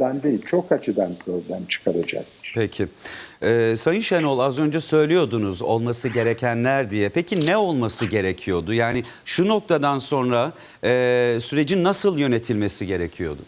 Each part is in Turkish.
açıdan değil, çok açıdan problem çıkaracaktır. Peki. Ee, Sayın Şenol az önce söylüyordunuz olması gerekenler diye. Peki ne olması gerekiyordu? Yani şu noktadan sonra e, sürecin nasıl yönetilmesi gerekiyordu?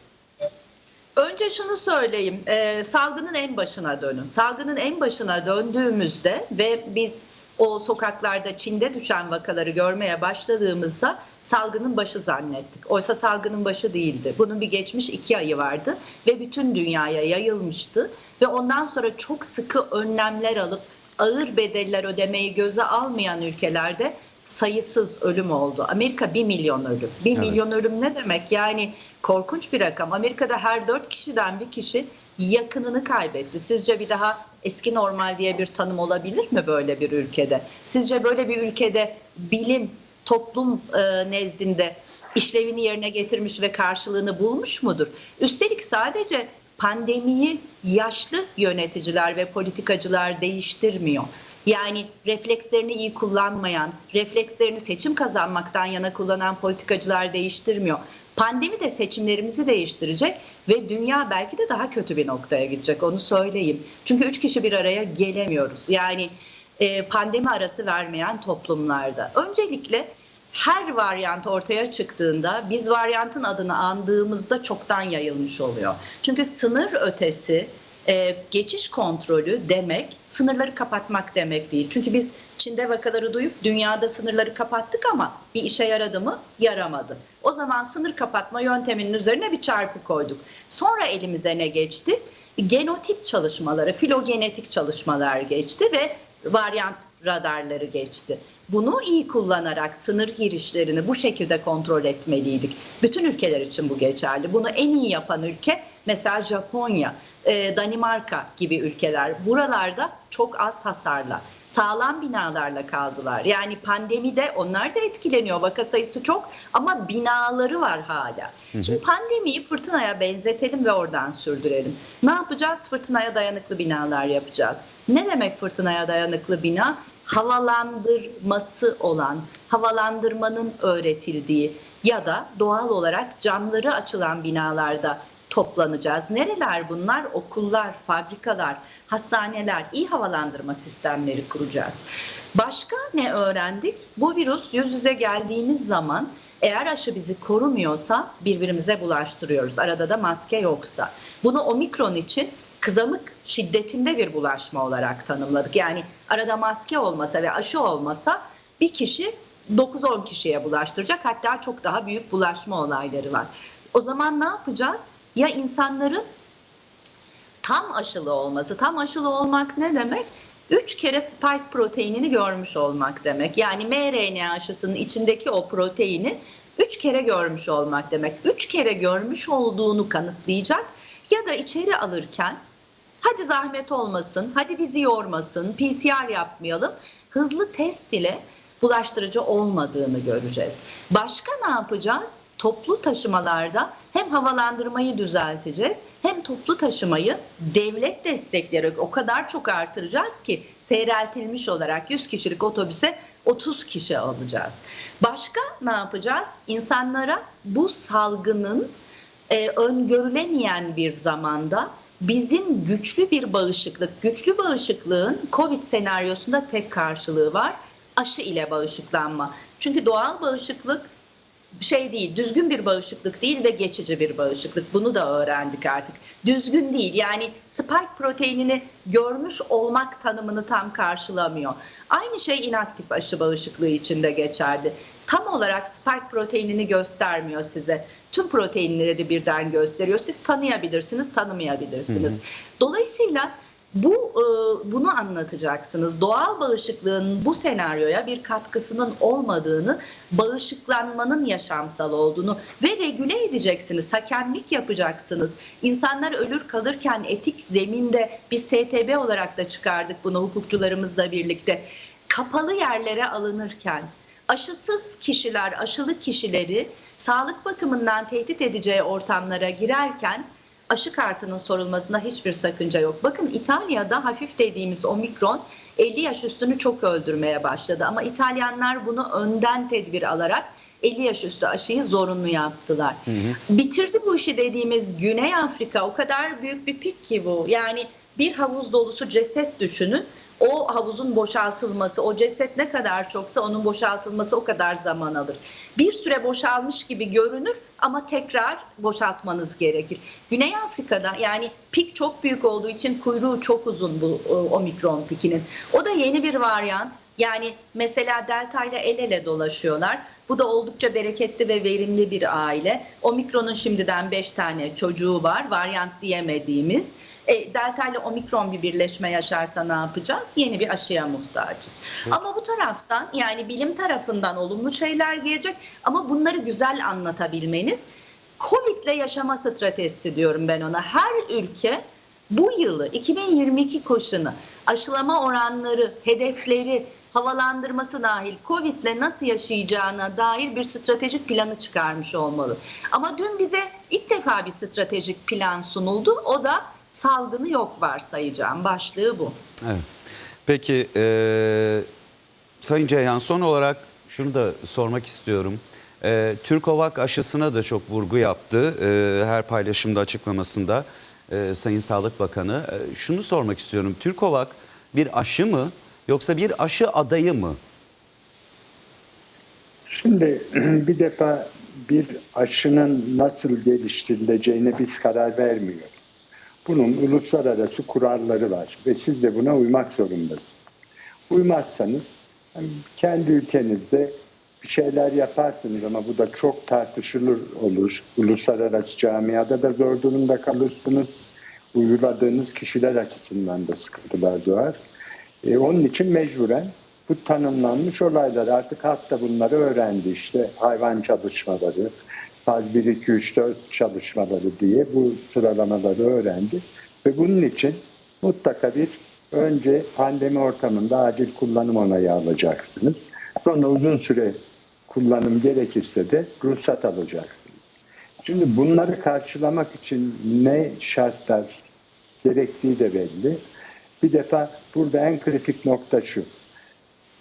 Önce şunu söyleyeyim, e, salgının en başına dönün. Salgının en başına döndüğümüzde ve biz o sokaklarda Çin'de düşen vakaları görmeye başladığımızda salgının başı zannettik. Oysa salgının başı değildi. Bunun bir geçmiş iki ayı vardı ve bütün dünyaya yayılmıştı. Ve ondan sonra çok sıkı önlemler alıp ağır bedeller ödemeyi göze almayan ülkelerde sayısız ölüm oldu. Amerika 1 milyon ölüm. 1 Evet. milyon ölüm ne demek? Yani korkunç bir rakam. Amerika'da her 4 kişiden bir kişi yakınını kaybetti. Sizce bir daha eski normal diye bir tanım olabilir mi böyle bir ülkede? Sizce böyle bir ülkede bilim toplum e, nezdinde işlevini yerine getirmiş ve karşılığını bulmuş mudur? Üstelik sadece pandemiyi yaşlı yöneticiler ve politikacılar değiştirmiyor. Yani reflekslerini iyi kullanmayan, reflekslerini seçim kazanmaktan yana kullanan politikacılar değiştirmiyor. Pandemi de seçimlerimizi değiştirecek ve dünya belki de daha kötü bir noktaya gidecek onu söyleyeyim. Çünkü üç kişi bir araya gelemiyoruz. Yani e, pandemi arası vermeyen toplumlarda. Öncelikle her varyant ortaya çıktığında biz varyantın adını andığımızda çoktan yayılmış oluyor. Çünkü sınır ötesi e, geçiş kontrolü demek sınırları kapatmak demek değil. Çünkü biz Çin'de vakaları duyup dünyada sınırları kapattık ama bir işe yaradı mı? Yaramadı. O zaman sınır kapatma yönteminin üzerine bir çarpı koyduk. Sonra elimize ne geçti? Genotip çalışmaları, filogenetik çalışmalar geçti ve varyant radarları geçti. Bunu iyi kullanarak sınır girişlerini bu şekilde kontrol etmeliydik. Bütün ülkeler için bu geçerli. Bunu en iyi yapan ülke mesela Japonya, e, Danimarka gibi ülkeler. Buralarda çok az hasarla, sağlam binalarla kaldılar. Yani pandemide onlar da etkileniyor. Vaka sayısı çok ama binaları var hala. Şimdi pandemiyi fırtınaya benzetelim ve oradan sürdürelim. Ne yapacağız? Fırtınaya dayanıklı binalar yapacağız. Ne demek fırtınaya dayanıklı bina? Havalandırması olan, havalandırmanın öğretildiği ya da doğal olarak camları açılan binalarda toplanacağız. Nereler bunlar? Okullar, fabrikalar, hastaneler, iyi havalandırma sistemleri kuracağız. Başka ne öğrendik? Bu virüs yüz yüze geldiğimiz zaman eğer aşı bizi korumuyorsa birbirimize bulaştırıyoruz. Arada da maske yoksa. Bunu omikron için kızamık şiddetinde bir bulaşma olarak tanımladık. Yani arada maske olmasa ve aşı olmasa bir kişi 9-10 kişiye bulaştıracak. Hatta çok daha büyük bulaşma olayları var. O zaman ne yapacağız? Ya insanların tam aşılı olması. Tam aşılı olmak ne demek? 3 kere spike proteinini görmüş olmak demek. Yani mRNA aşısının içindeki o proteini 3 kere görmüş olmak demek. 3 kere görmüş olduğunu kanıtlayacak ya da içeri alırken hadi zahmet olmasın, hadi bizi yormasın, PCR yapmayalım. Hızlı test ile bulaştırıcı olmadığını göreceğiz. Başka ne yapacağız? Toplu taşımalarda hem havalandırmayı düzelteceğiz hem toplu taşımayı devlet destekleyerek o kadar çok artıracağız ki seyreltilmiş olarak 100 kişilik otobüse 30 kişi alacağız. Başka ne yapacağız? İnsanlara bu salgının e, öngörülemeyen bir zamanda bizim güçlü bir bağışıklık, güçlü bağışıklığın COVID senaryosunda tek karşılığı var. Aşı ile bağışıklanma. Çünkü doğal bağışıklık şey değil, düzgün bir bağışıklık değil ve geçici bir bağışıklık. Bunu da öğrendik artık. Düzgün değil. Yani spike proteinini görmüş olmak tanımını tam karşılamıyor. Aynı şey inaktif aşı bağışıklığı için de geçerli. Tam olarak spike proteinini göstermiyor size. Tüm proteinleri birden gösteriyor. Siz tanıyabilirsiniz, tanımayabilirsiniz. Dolayısıyla bu e, bunu anlatacaksınız. Doğal bağışıklığın bu senaryoya bir katkısının olmadığını, bağışıklanmanın yaşamsal olduğunu ve regüle edeceksiniz. Hakemlik yapacaksınız. İnsanlar ölür kalırken etik zeminde biz TTB olarak da çıkardık bunu hukukçularımızla birlikte. Kapalı yerlere alınırken aşısız kişiler, aşılı kişileri sağlık bakımından tehdit edeceği ortamlara girerken aşı kartının sorulmasında hiçbir sakınca yok. Bakın İtalya'da hafif dediğimiz omikron 50 yaş üstünü çok öldürmeye başladı ama İtalyanlar bunu önden tedbir alarak 50 yaş üstü aşıyı zorunlu yaptılar. Bitirdi bu işi dediğimiz Güney Afrika o kadar büyük bir pik ki bu. Yani bir havuz dolusu ceset düşünün. O havuzun boşaltılması, o ceset ne kadar çoksa onun boşaltılması o kadar zaman alır. Bir süre boşalmış gibi görünür ama tekrar boşaltmanız gerekir. Güney Afrika'da yani pik çok büyük olduğu için kuyruğu çok uzun bu e, omikron pikinin. O da yeni bir varyant. Yani mesela delta ile el ele dolaşıyorlar. Bu da oldukça bereketli ve verimli bir aile. Omikron'un şimdiden 5 tane çocuğu var. Varyant diyemediğimiz. E, delta ile omikron bir birleşme yaşarsa ne yapacağız? Yeni bir aşıya muhtacız. Ama bu taraftan yani bilim tarafından olumlu şeyler gelecek ama bunları güzel anlatabilmeniz Covid'le yaşama stratejisi diyorum ben ona. Her ülke bu yılı 2022 koşunu aşılama oranları, hedefleri, havalandırması dahil Covid'le nasıl yaşayacağına dair bir stratejik planı çıkarmış olmalı. Ama dün bize ilk defa bir stratejik plan sunuldu. O da salgını yok varsayacağım. Başlığı bu. Evet. Peki e, Sayın Ceyhan son olarak şunu da sormak istiyorum. E, Türkovak aşısına da çok vurgu yaptı e, her paylaşımda açıklamasında e, Sayın Sağlık Bakanı. E, şunu sormak istiyorum. Türkovak bir aşı mı yoksa bir aşı adayı mı? Şimdi bir defa bir aşının nasıl geliştirileceğine biz karar vermiyoruz. Bunun uluslararası kuralları var ve siz de buna uymak zorundasınız. Uymazsanız kendi ülkenizde bir şeyler yaparsınız ama bu da çok tartışılır olur. Uluslararası camiada da zor durumda kalırsınız. Uyguladığınız kişiler açısından da sıkıntılar doğar. E, onun için mecburen bu tanımlanmış olaylar artık halk da bunları öğrendi. İşte hayvan çalışmaları, faz 1, 2, 3, 4 çalışmaları diye bu sıralamaları öğrendi. Ve bunun için mutlaka bir önce pandemi ortamında acil kullanım onayı alacaksınız. Sonra uzun süre kullanım gerekirse de ruhsat alacaksınız. Şimdi bunları karşılamak için ne şartlar gerektiği de belli. Bir defa burada en kritik nokta şu.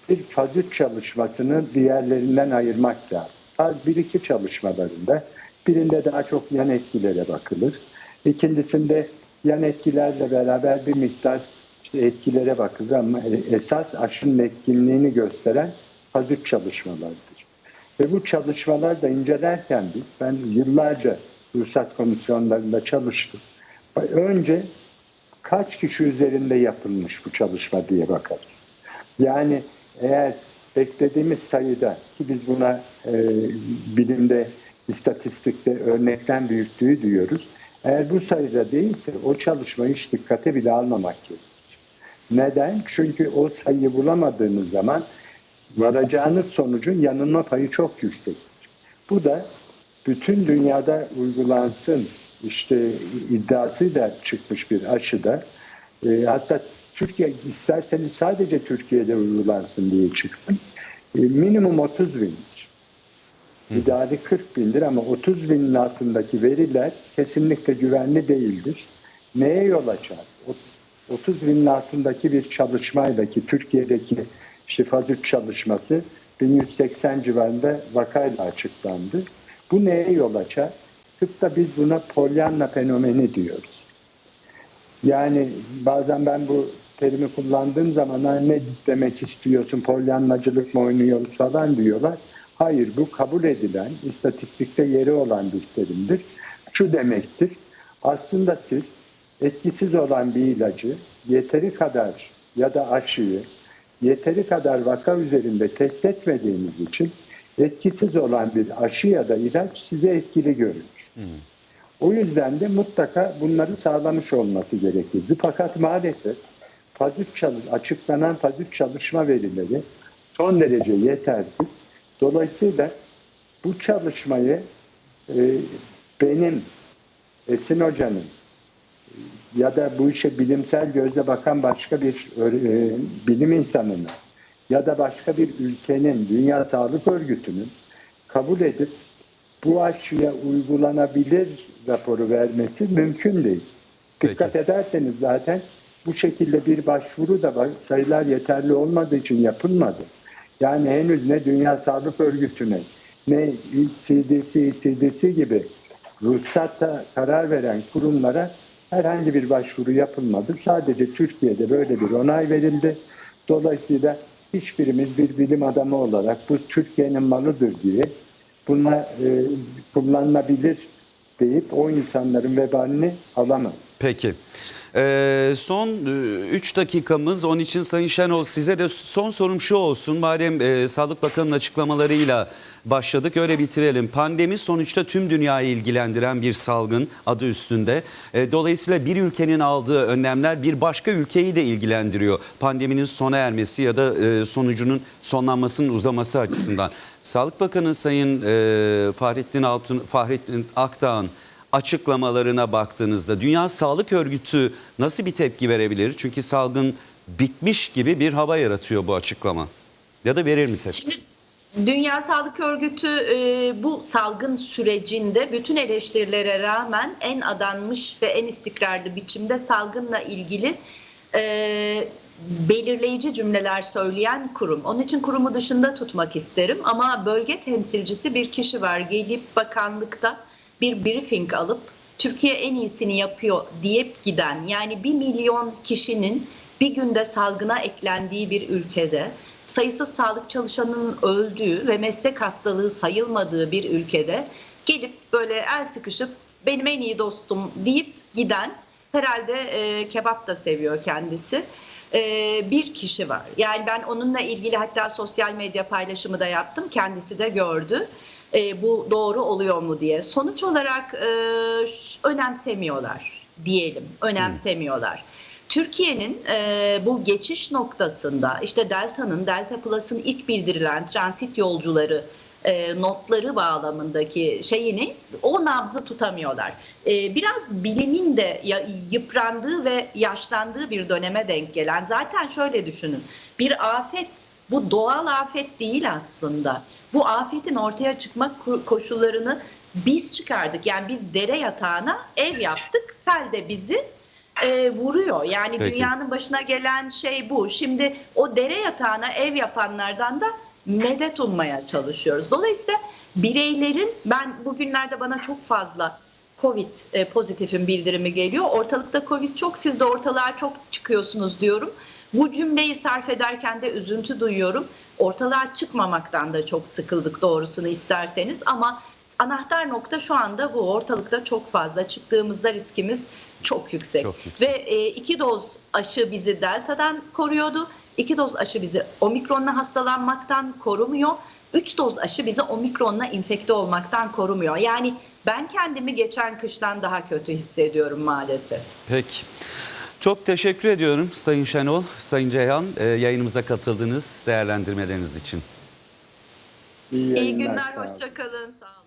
Bir faz 3 çalışmasını diğerlerinden ayırmak lazım. Faz 1-2 çalışmalarında birinde daha çok yan etkilere bakılır. İkincisinde yan etkilerle beraber bir miktar işte etkilere bakılır ama esas aşının etkinliğini gösteren faz 3 çalışmalardır. Ve bu çalışmalar da incelerken biz, ben yıllarca ruhsat komisyonlarında çalıştım. Önce kaç kişi üzerinde yapılmış bu çalışma diye bakarız. Yani eğer beklediğimiz sayıda ki biz buna e, bilimde, istatistikte örnekten büyüklüğü diyoruz. Eğer bu sayıda değilse o çalışmayı hiç dikkate bile almamak gerekir. Neden? Çünkü o sayıyı bulamadığınız zaman varacağınız sonucun yanılma payı çok yüksektir. Bu da bütün dünyada uygulansın işte iddiasıyla çıkmış bir aşıda e, hatta Türkiye isterseniz sadece Türkiye'de uygulansın diye çıksın. E, minimum 30 bindir. İdeali 40 bindir ama 30 binin altındaki veriler kesinlikle güvenli değildir. Neye yol açar? 30 binin altındaki bir çalışmayla ki Türkiye'deki 3 çalışması 1180 civarında vakayla açıklandı. Bu neye yol açar? Tıpta biz buna polyanna fenomeni diyoruz. Yani bazen ben bu terimi kullandığım zaman ne demek istiyorsun, polyannacılık mı oynuyoruz falan diyorlar. Hayır bu kabul edilen, istatistikte yeri olan bir terimdir. Şu demektir, aslında siz etkisiz olan bir ilacı yeteri kadar ya da aşıyı yeteri kadar vaka üzerinde test etmediğiniz için etkisiz olan bir aşı ya da ilaç size etkili görünür. Hmm. O yüzden de mutlaka bunları sağlamış olması gerekirdi. Fakat maalesef faz çalış, açıklanan faz çalışma verileri son derece yetersiz. Dolayısıyla bu çalışmayı e, benim Esin Hoca'nın ya da bu işe bilimsel gözle bakan başka bir e, bilim insanının ya da başka bir ülkenin, Dünya Sağlık Örgütü'nün kabul edip bu aşıya uygulanabilir raporu vermesi mümkün değil. Dikkat ederseniz zaten bu şekilde bir başvuru da. Sayılar yeterli olmadığı için yapılmadı. Yani henüz ne Dünya Sağlık Örgütü'ne ne CDC, CDC gibi ruhsata karar veren kurumlara herhangi bir başvuru yapılmadı. Sadece Türkiye'de böyle bir onay verildi. Dolayısıyla hiçbirimiz bir bilim adamı olarak bu Türkiye'nin malıdır diye bununla e, kullanılabilir deyip o insanların vebalini alamaz. Peki. Ee, son 3 dakikamız onun için Sayın Şenol size de son sorum şu olsun. Madem e, Sağlık Bakanı'nın açıklamalarıyla başladık öyle bitirelim. Pandemi sonuçta tüm dünyayı ilgilendiren bir salgın adı üstünde. E, dolayısıyla bir ülkenin aldığı önlemler bir başka ülkeyi de ilgilendiriyor. Pandeminin sona ermesi ya da e, sonucunun sonlanmasının uzaması açısından. Sağlık Bakanı Sayın e, Fahrettin Altun Fahrettin Akdağ'ın açıklamalarına baktığınızda Dünya Sağlık Örgütü nasıl bir tepki verebilir? Çünkü salgın bitmiş gibi bir hava yaratıyor bu açıklama. Ya da verir mi tepki? Şimdi Dünya Sağlık Örgütü e, bu salgın sürecinde bütün eleştirilere rağmen en adanmış ve en istikrarlı biçimde salgınla ilgili e, belirleyici cümleler söyleyen kurum. Onun için kurumu dışında tutmak isterim ama bölge temsilcisi bir kişi var gelip bakanlıkta bir briefing alıp Türkiye en iyisini yapıyor deyip giden yani bir milyon kişinin bir günde salgına eklendiği bir ülkede sayısız sağlık çalışanının öldüğü ve meslek hastalığı sayılmadığı bir ülkede gelip böyle el sıkışıp benim en iyi dostum deyip giden herhalde e, kebap da seviyor kendisi e, bir kişi var. Yani ben onunla ilgili hatta sosyal medya paylaşımı da yaptım kendisi de gördü. E, bu doğru oluyor mu diye. Sonuç olarak e, önemsemiyorlar diyelim, önemsemiyorlar. Türkiye'nin e, bu geçiş noktasında işte Delta'nın, Delta Plus'ın ilk bildirilen transit yolcuları e, notları bağlamındaki şeyini o nabzı tutamıyorlar. E, biraz bilimin de yıprandığı ve yaşlandığı bir döneme denk gelen zaten şöyle düşünün bir afet bu doğal afet değil aslında. Bu afetin ortaya çıkma ko- koşullarını biz çıkardık. Yani biz dere yatağına ev yaptık. Sel de bizi e, vuruyor. Yani Peki. dünyanın başına gelen şey bu. Şimdi o dere yatağına ev yapanlardan da medet ummaya çalışıyoruz. Dolayısıyla bireylerin ben bugünlerde bana çok fazla Covid e, pozitifin bildirimi geliyor. Ortalıkta Covid çok siz de ortalığa çok çıkıyorsunuz diyorum. Bu cümleyi sarf ederken de üzüntü duyuyorum. Ortalığa çıkmamaktan da çok sıkıldık doğrusunu isterseniz ama anahtar nokta şu anda bu ortalıkta çok fazla çıktığımızda riskimiz çok yüksek. Çok yüksek. Ve e, iki doz aşı bizi delta'dan koruyordu. İki doz aşı bizi omikronla hastalanmaktan korumuyor. Üç doz aşı bizi omikronla infekte olmaktan korumuyor. Yani ben kendimi geçen kıştan daha kötü hissediyorum maalesef. Peki. Çok teşekkür ediyorum Sayın Şenol, Sayın Ceyhan e, yayınımıza katıldığınız değerlendirmeleriniz için. İyi, İyi yayınlar, günler, sağ olun. hoşçakalın. Sağ olun.